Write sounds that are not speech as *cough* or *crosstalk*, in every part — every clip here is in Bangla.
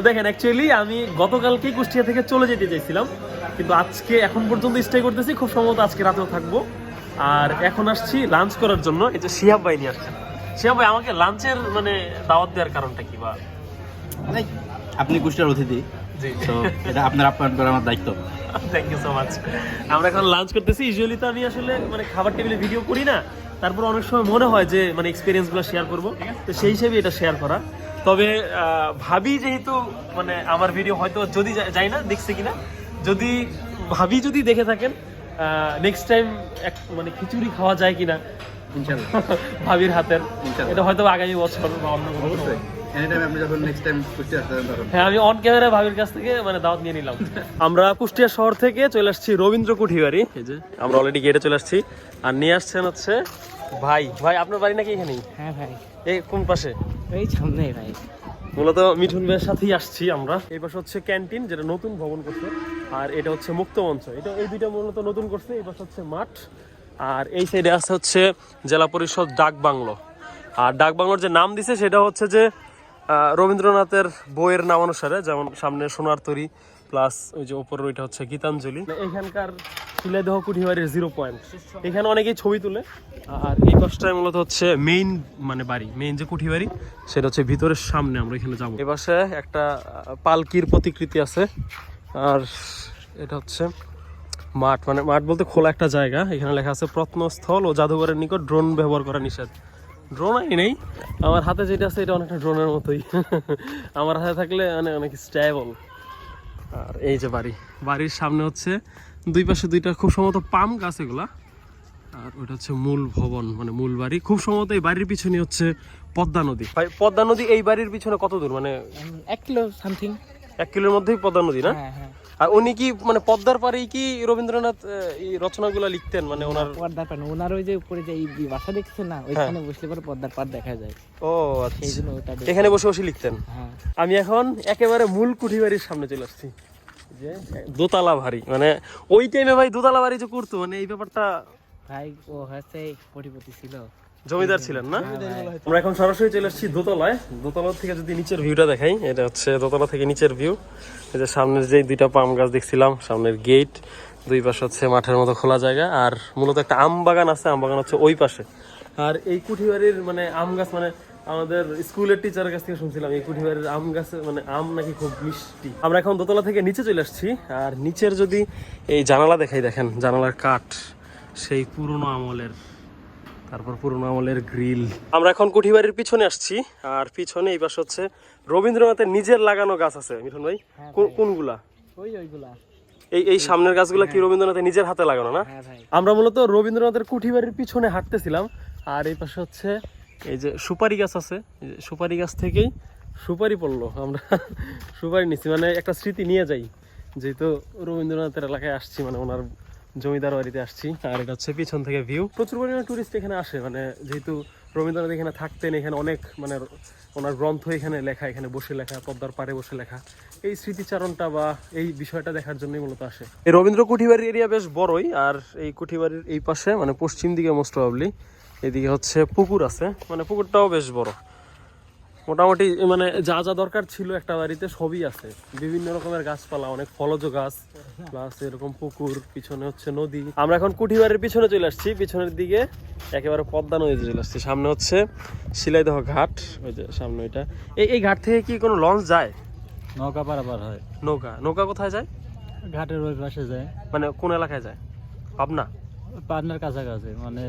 দেখেন অ্যাকচুয়ালি আমি গতকালকেই কুষ্টিয়া থেকে চলে যেতে চাইছিলাম কিন্তু আজকে এখন পর্যন্ত স্টে করতেছি খুব সম্ভবত আজকে রাতেও থাকব। আর এখন আসছি লাঞ্চ করার জন্য এই যে শিহাব ভাই নিয়ে আসছেন শিহাব ভাই আমাকে লাঞ্চের মানে দাওয়াত দেওয়ার কারণটা কি বা? আপনি কুষ্টিয়ার অতিথি তো এটা আপনার আপ্যায়ন করা আমার দায়িত্ব। থ্যাংক ইউ সো মাচ আমরা এখন লাঞ্চ করতেছি। ইউজুয়ালি তো আমি আসলে মানে খাবার টেবিলে ভিডিও করি না। তারপর অনেক সময় মনে হয় যে মানে এক্সপিরিয়েন্সগুলো শেয়ার করব। তো সেই হিসেবে এটা শেয়ার করা। তবে আহ, ভাবি যেহেতু মানে আমার ভিডিও হয়তো যদি যাই না দেখছে কিনা যদি ভাবি যদি দেখে থাকেন নেক্সট টাইম এক মানে খিচুড়ি খাওয়া যায় কিনা ইনশাআল্লাহ *laughs* ভাবির হাতের এটা হয়তো আগামী বছর বা অন্য অবশ্যই। এনি টাইম আপনি যখন নেক্সট টাইম কুষ্টিয়া আসবেন তখন। হ্যাঁ আমি অন ক্যামেরা ভাবির কাছ থেকে মানে দাওয়াত নিয়ে নিলাম। আমরা কুষ্টিয়া শহর থেকে চলে আসছি রবীন্দ্র কুঠিবাড়ি এই যে। আমরা অলরেডি গেটে চলে আসছি। আর নিয়ে আসছেন হচ্ছে ভাই। ভাই আপনার বাড়ি নাকি এখানেই? হ্যাঁ ভাই। এই কোন পাশে? এই সামনে ভাই। মূলত মিঠুন ভাইয়ের সাথেই আসছি আমরা। এই পাশে হচ্ছে ক্যান্টিন যেটা নতুন ভবন করছে। আর এটা হচ্ছে মুক্ত মঞ্চ। এটা এই দুইটা মূলত নতুন করছে এই পাশে হচ্ছে মাঠ। আর এই সাইডে আছে হচ্ছে জেলা পরিষদ ডাক বাংলো। আর ডাক বাংলোর যে নাম দিছে সেটা হচ্ছে যে রবীন্দ্রনাথের বইয়ের নাম অনুসারে যেমন সামনে সোনার তরী প্লাস ওই যে ওপরের ওইটা হচ্ছে গীতাঞ্জলি। এখানকার শিলাদেহ কুঠিবাড়ির জিরো পয়েন্ট এখানে অনেকেই ছবি তুলে। আর এই পাশটায় মূলত হচ্ছে মেইন মানে বাড়ি মেইন যে কুঠি বাড়ি সেটা হচ্ছে ভিতরের সামনে আমরা এখানে যাব। এ পাশে একটা পালকির প্রতিকৃতি আছে। আর এটা হচ্ছে মাঠ। মানে মাঠ বলতে খোলা একটা জায়গা। এখানে লেখা আছে প্রত্নস্থল ও জাদুঘরের নিকট ড্রোন ব্যবহার করা নিষেধ। ড্রোন আই নেই। আমার হাতে যেটা আছে এটা অনেকটা ড্রোনের মতোই। আমার হাতে থাকলে মানে অনেক স্ট্যাবল আর এই যে বাড়ি বাড়ির সামনে হচ্ছে দুই পাশে দুইটা খুব সম্ভবত পাম গাছ এগুলা। আর ওটা হচ্ছে মূল ভবন মানে মূল বাড়ি। খুব সম্ভবত এই বাড়ির পিছনে হচ্ছে পদ্মা নদী। ভাই পদ্মা নদী এই বাড়ির পিছনে কত দূর? মানে এক কিলো সামথিং এক কিলোর মধ্যেই পদ্মা নদী না? হ্যাঁ হ্যাঁ। আর উনি কি মানে পদ্মার পাড়েই কি রবীন্দ্রনাথ এই রচনাগুলো লিখতেন? মানে ওনার পর্দার পার ওনার ওই যে উপরে যে এই বাসা দেখছেন না ওইখানে বসলে পরে পর্দার পার দেখা যায়। ও সেই আচ্ছা। জন্য ওটা এখানে বসে বসে লিখতেন? হ্যাঁ। আমি এখন একেবারে মূল কুঠি বাড়ির সামনে চলে আসছি। দোতলা ভারী মানে ওই টাইমে ভাই দোতলা বাড়ি যে করতো মানে এই ব্যাপারটা ভাই ও হচ্ছে কোটিপতি ছিল। জমিদার ছিলেন না? আমরা এখন সরাসরি চলে এসেছি দোতলায়। দোতলা থেকে যদি নিচের ভিউটা দেখাই এটা হচ্ছে দোতলা থেকে নিচের ভিউ এই যে সামনের যে দুইটা পাম গাছ দেখছিলাম সামনের গেট দুই পাশে হচ্ছে মাঠের মতো খোলা জায়গা আর মূলত একটা আম বাগান আছে আম বাগান হচ্ছে ওই পাশে। আর এই কুঠিবাড়ির মানে আম গাছ মানে আমাদের স্কুলের টিচারের কাছ থেকে শুনছিলাম এই কুঠিবাড়ির আম গাছে মানে আম নাকি খুব মিষ্টি। আমরা এখন দোতলা থেকে নিচে চলে আসছি আর নিচের যদি এই জানালা দেখাই দেখেন জানালার কাঠ সেই পুরনো আমলের তারপর পুরোনো আমলের গ্রিল। আমরা এখন কুঠিবাড়ির পিছনে আসছি আর পিছনে এই পাশে হচ্ছে রবীন্দ্রনাথের নিজের লাগানো গাছ আছে মিঠুন ভাই। কোন- কোনগুলা? ওই ওইগুলা। এই এই সামনের গাছগুলা কি রবীন্দ্রনাথের নিজের হাতে লাগানো না? হ্যাঁ আমরা মূলত রবীন্দ্রনাথের কুঠিবাড়ির পিছনে হাঁটতেছিলাম আর এই পাশে হচ্ছে এই যে সুপারি গাছ আছে সুপারি গাছ থেকেই সুপারি পড়ল। আমরা সুপারি নিচ্ছি মানে একটা স্মৃতি নিয়ে যাই। যেহেতু রবীন্দ্রনাথের এলাকায় আসছি মানে ওনার জমিদার বাড়িতে আসছি। আর এটা হচ্ছে পিছন থেকে ভিউ প্রচুর পরিমাণে টুরিস্ট এখানে আসে মানে যেহেতু রবীন্দ্রনাথ এখানে থাকতেন, এখানে অনেক মানে ওনার গ্রন্থ এখানে লেখা, এখানে বসে লেখা, পদ্মার পাড়ে বসে লেখা। এই স্মৃতিচারণটা বা এই বিষয়টা দেখার জন্যই মূলত আসে। এই রবীন্দ্র কুঠিবাড়ির এরিয়া বেশ বড়ই, আর এই কুঠিবাড়ির এই পাশে মানে পশ্চিম দিকে মোস্ট প্রবাবলি এদিকে হচ্ছে পুকুর আছে। মানে পুকুরটাও বেশ বড়। মোটামুটি মানে যা যা দরকার ছিল একটা বাড়িতে সবই আছে। বিভিন্ন রকমের গাছপালা অনেক ফলজ গাছ প্লাস এরকম পুকুর পিছনে হচ্ছে নদী। আমরা এখন কুঠিবাড়ির পিছনে চলে আসছি। পিছনের দিকে একেবারে পদ্মা নদীতে চলে আসছি। সামনে হচ্ছে শিলাইদহ ঘাট ওই যে সামনে ওইটা। এই এই ঘাট থেকে কি কোনো লঞ্চ যায়? নৌকা পারাপার হয়। নৌকা। নৌকা কোথায় যায়? ঘাটের ওই পাশে যায়। মানে কোন এলাকায় যায়? পাবনা? পাটনার কাছাকাছি মানে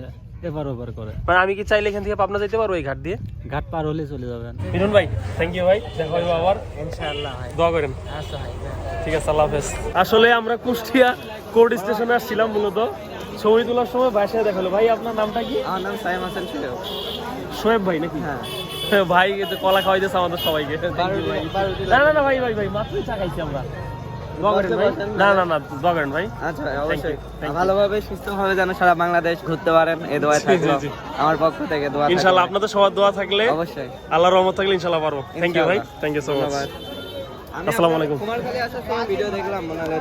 এবার ওবার করে। মানে আমি কি চাইলে এখান থেকে পাবনা যেতে পারব এই ঘাট দিয়ে? ঘাট পার হলে চলে যাবেন। মিঠুন ভাই থ্যাংক ইউ ভাই। দেখা হইব আবার। ইনশাআল্লাহ ভাই। দোয়া করেন। আচ্ছা ভাই ঠিক আছে আল্লাহ হাফেজ। আসলে আমরা কুষ্টিয়া কোর্ট স্টেশনে আসছিলাম মূলত। ছবি তোলার সময় বাসায় দেখাল ভাই আপনার নামটা কি? আমার নাম সাইম হাসান ছিল। শোয়েব ভাই নাকি? হ্যাঁ। ভাই কলা খাওয়াইতেছে আমাদের সবাইকে। না না না ভাই ভাই ভাই মাত্রই চা খাইছি আমরা। ভাই না না না দোয়া ভাই। আচ্ছা অবশ্যই. ভালোভাবে সুস্থভাবে যেন সারা বাংলাদেশ ঘুরতে পারেন এ দোয়া থাকল। আমার পক্ষ থেকে দোয়া থাকল। আপনাদের সবার দোয়া থাকলে অবশ্যই। আল্লাহর রহমত থাকলে পারব। থ্যাংক ইউ ভাই। থ্যাংক ইউ সো মাচ ধন্যবাদ। আসসালামু আলাইকুম। কুমারখালী আসার সময় ভিডিও দেখলাম মনে হলো